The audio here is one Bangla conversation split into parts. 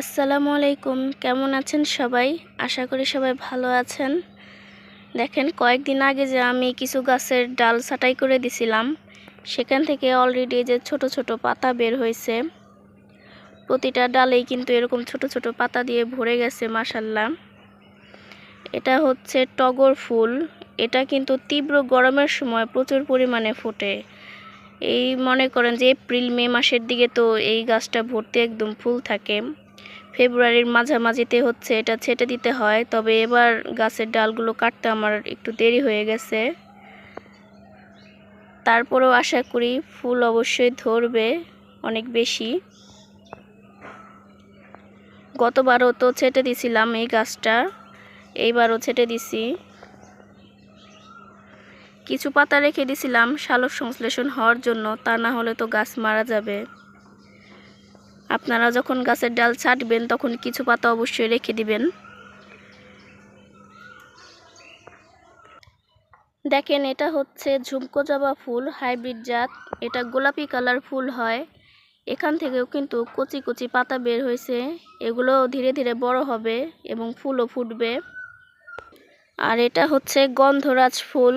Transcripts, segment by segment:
আসসালামু আলাইকুম। কেমন আছেন সবাই? আশা করি সবাই ভালো আছেন। দেখেন, কয়েকদিন আগে যে আমি কিছু গাছের ডাল ছাঁটাই করে দিছিলাম, সেখান থেকে অলরেডি যে ছোট ছোট পাতা বের হয়েছে। প্রতিটা ডালেই কিন্তু এরকম ছোট ছোট পাতা দিয়ে ভরে গেছে মাসাল্লাহ এটা হচ্ছে টগর ফুল। এটা কিন্তু তীব্র গরমের সময় প্রচুর পরিমাণে ফোটে। এই মনে করেন যে এপ্রিল, মে মাসের দিকে তো এই গাছটা ভর্তি একদম ফুল থাকে। ফেব্রুয়ারির মাঝামাঝিতে হচ্ছে, এটা ছেটে দিতে হয়। তবে এবার গাছের ডালগুলো কাটতে আমার একটু দেরি হয়ে গেছে। তারপরেও আশা করি ফুল অবশ্যই ধরবে অনেক বেশি। গতবারও তো ছেটে দিছিলাম এই গাছটা, এইবারও ছেটে দিছি। কিছু পাতা রেখে দিছিলাম সালোক সংশ্লেষণ হওয়ার জন্য, তা না হলে তো গাছ মারা যাবে। আপনারা যখন গাছের ডাল ছাটবেন, তখন কিছু পাতা অবশ্যই রেখে দিবেন। দেখেন, এটা হচ্ছে ঝুমকো জবা ফুল, হাইব্রিড জাত। এটা গোলাপি কালার ফুল হয়। এখান থেকেও কিন্তু কচি কচি পাতা বের হয়েছে। এগুলো ধীরে ধীরে বড় হবে এবং ফুলও ফুটবে। আর এটা হচ্ছে গন্ধরাজ ফুল।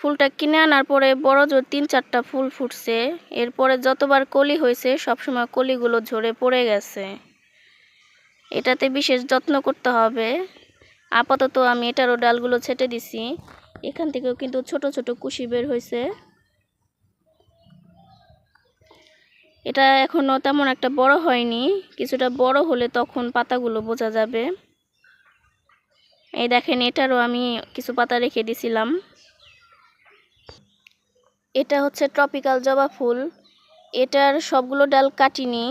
ফুলটা কিনে আনার পরে বড় জোর তিন চারটা ফুল ফুটছে। এরপরে যতবার কলি হয়েছে, সবসময় কলিগুলো ঝরে পড়ে গেছে। এটাতে বিশেষ যত্ন করতে হবে। আপাতত আমি এটারও ডালগুলো ছেটে দিছি। এখান থেকেও কিন্তু ছোট ছোট কুশি বের হয়েছে। এটা এখনও তেমন একটা বড় হয়নি। কিছুটা বড় হলে তখন পাতাগুলো বোঝা যাবে। এই দেখেন, এটারও আমি কিছু পাতা রেখে দিছিলাম। এটা হচ্ছে ট্রপিক্যাল জবা ফুল। এটার সবগুলো ডাল কাটিনি।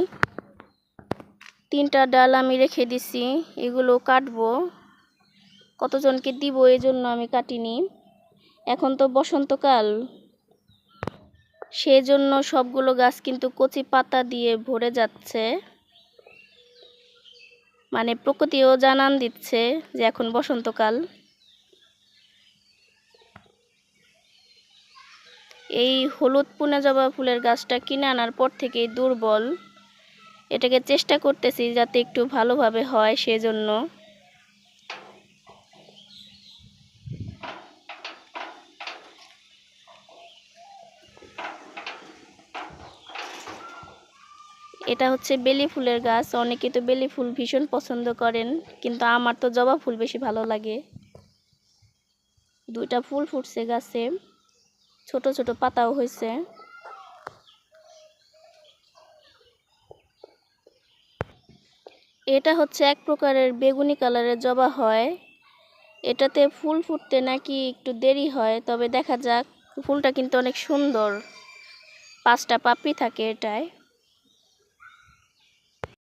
তিনটা ডাল আমি রেখে দিছি, এগুলো কাটবো। কতজনকে দিব এই জন্য আমি কাটিনি। এখন তো বসন্তকাল। সেজন্য সবগুলো গাছ কিন্তু কচি পাতা দিয়ে ভরে যাচ্ছে। মানে প্রকৃতিও জানান দিচ্ছে যে এখন বসন্তকাল। এই হলুদ পুনে জবা ফুলের গাছটা কিনে আনার পর থেকেই দুর্বল। এটাকে চেষ্টা করতেছি যাতে একটু ভালোভাবে হয় সেজন্য। এটা হচ্ছে বেলি ফুলের গাছ, অনেকে তো বেলি ফুল ভীষণ পছন্দ করেন, কিন্তু আমার তো জবা ফুল বেশি ভালো লাগে। দুইটা ফুল ফুটছে গাছে। ছোট ছোট পাতাও হয়েছে। এটা হচ্ছে এক প্রকারের বেগুনি কালারের জবা হয়। এটাতে ফুল ফুটতে নাকি একটু দেরি হয়, তবে দেখা যাক। ফুলটা কিন্তু অনেক সুন্দর। পাঁচটা পাপড়ি থাকে এটায়।